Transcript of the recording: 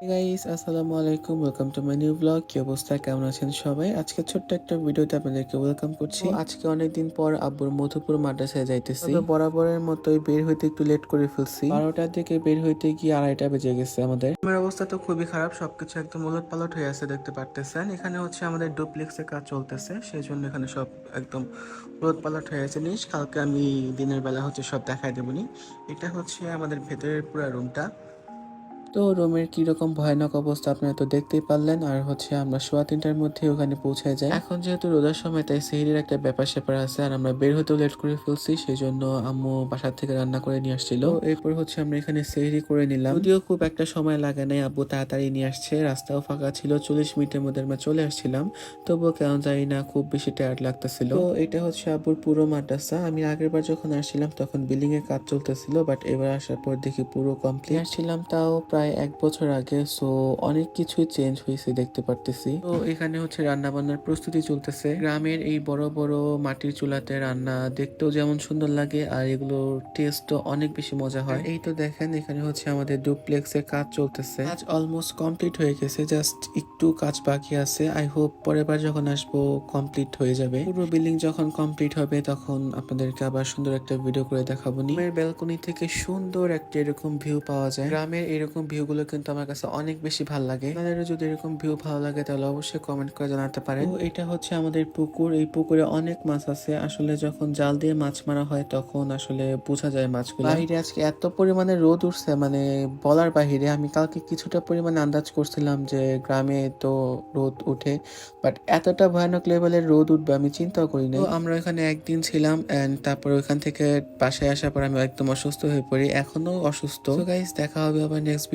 Guys আসসালামু আলাইকুম welcome to my new blog কি অবস্থা? কেমন আছেন সবাই? আজকে ছোট্ট একটা ভিডিওতে আপনাদেরকে ওয়েলকাম করছি। আজকে অনেকদিন পর আব্বুর মধুপুর মাদ্রাসায় যাইতেছি। বরাবরের মতোই বের হইতে একটু লেট করে ফেলছি। বারোটার দিকে বের হইতে গিয়ে আড়াইটা বেজে গেছে আমাদের। আমার অবস্থা তো খুবই খারাপ সবকিছু একদম উলট পালট হয়ে আছে দেখতে পারতেছেন। এখানে হচ্ছে আমাদের ডুপ্লেক্সের কাজ চলতেছে সেই জন্য এখানে সব একদম উলট পালট হয়ে আছে। জিনিস কালকে আমি দিনের বেলা হচ্ছে সব দেখাই দেবনি এটা হচ্ছে আমাদের ভেতরের পুরো রুমটা তো রোমের কীরকম ভয়ানক অবস্থা আপনারা তো দেখতেই পারলেন, আর হচ্ছে আমরা সোয়া তিনটার মধ্যে ওখানে পৌঁছে যাই। এখন যেহেতু রোদার সময়, তাই সেহরির একটা ব্যাপার স্যাপার আছে, আর আমরা বের হতেও লেট করে ফেলছি সেই জন্য আম্মু বাসার থেকে রান্না করে নিয়ে আসছিল। এরপর হচ্ছে আমরা এখানে সেহরি করে নিলাম। যদিও খুব একটা সময় লাগে নাই, আব্বু তাড়াতাড়ি নিয়ে আসছে, রাস্তাও ফাঁকা ছিল, চল্লিশ মিনিটের মধ্যে আমরা চলে আসছিলাম। তবুও কেমন জানি না, খুব বেশি টায়ার্ড লাগতেছিল। তো এটা হচ্ছে আব্বুর পুরো মাদ্রাসা। আমি আগের বার যখন আসছিলাম, তখন বিল্ডিং এর কাজ চলতেছিল বাট এবার আসার পর দেখি পুরো কমপ্লিট আসছিলাম তাও প্রায় এক বছর আগে সো অনেক কিছুই চেঞ্জ হয়েছে দেখতে পারতেছি। তো এখানে হচ্ছে রান্না বান্নার প্রস্তুতি চলতেছে। গ্রামের এই বড় বড় মাটির চুলাতে রান্না দেখতেও যেমন সুন্দর লাগে, আর এগুলোর টেস্টও অনেক বেশি মজা হয়। এই তো দেখেন, এখানে হচ্ছে আমাদের ডুপ্লেক্সের কাজ চলতেছে। কাজ অলমোস্ট কমপ্লিট হয়ে গেছে জাস্ট একটু কাজ বাকি আছে। আই হোপ পরের বার যখন আসব কমপ্লিট হয়ে যাবে। পুরো বিল্ডিং যখন কমপ্লিট হবে, তখন আপনাদেরকে আবার সুন্দর একটা ভিডিও করে দেখাবো। নিমের ব্যালকনি থেকে সুন্দর একটা এরকম ভিউ পাওয়া যায়। গ্রামের এরকম ভিউ গুলো কিন্তু আমার কাছে অনেক বেশি ভালো লাগে। আপনাদেরও যদি এরকম ভিউ ভালো লাগে তাহলে অবশ্যই কমেন্ট করে জানাতে পারেন। তো এটা হচ্ছে আমাদের পুকুর। এই পুকুরে অনেক মাছ আছে। আসলে যখন জাল দিয়ে মাছ মারা হয় তখন আসলে বোঝা যায় মাছগুলো। বাইরে আজকে এত পরিমাণে রোদ উঠছে মানে বলার বাহিরে আমি কালকে কিছুটা পরিমাণে আন্দাজ করছিলাম যে গ্রামে তো রোদ উঠে বাট এতটা ভয়ানক লেভেলের রোদ উঠবে আমি চিন্তাও করি না আমরা এখানে একদিন ছিলাম এন্ড তারপর ওইখান থেকে বাসায় আসার পর আমি একদম অসুস্থ হয়ে পড়ি এখনও অসুস্থ। গাইস দেখা হবে আবার নেক্সট